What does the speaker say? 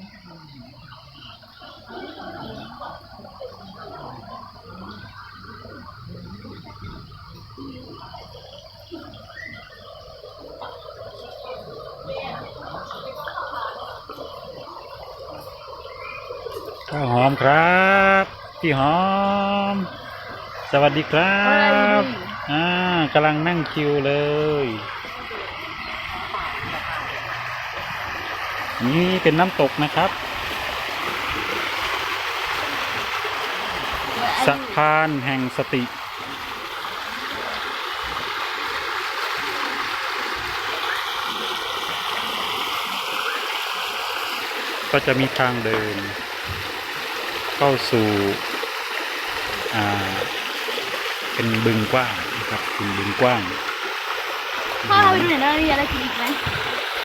ข้าวหอมครับพี่หอม สวัสดีครับ อ่ากำลังนั่งคิวเลย นี่เป็นน้ำตกนะครับสะพานแห่งสติ ก็จะมีทางเดิน เข้าสู่อ่าเป็นบึงกว้างนะครับเป็นบึงกว้าง พ่อเราไปดูหน่อยนะมีอะไรกินอีกไหม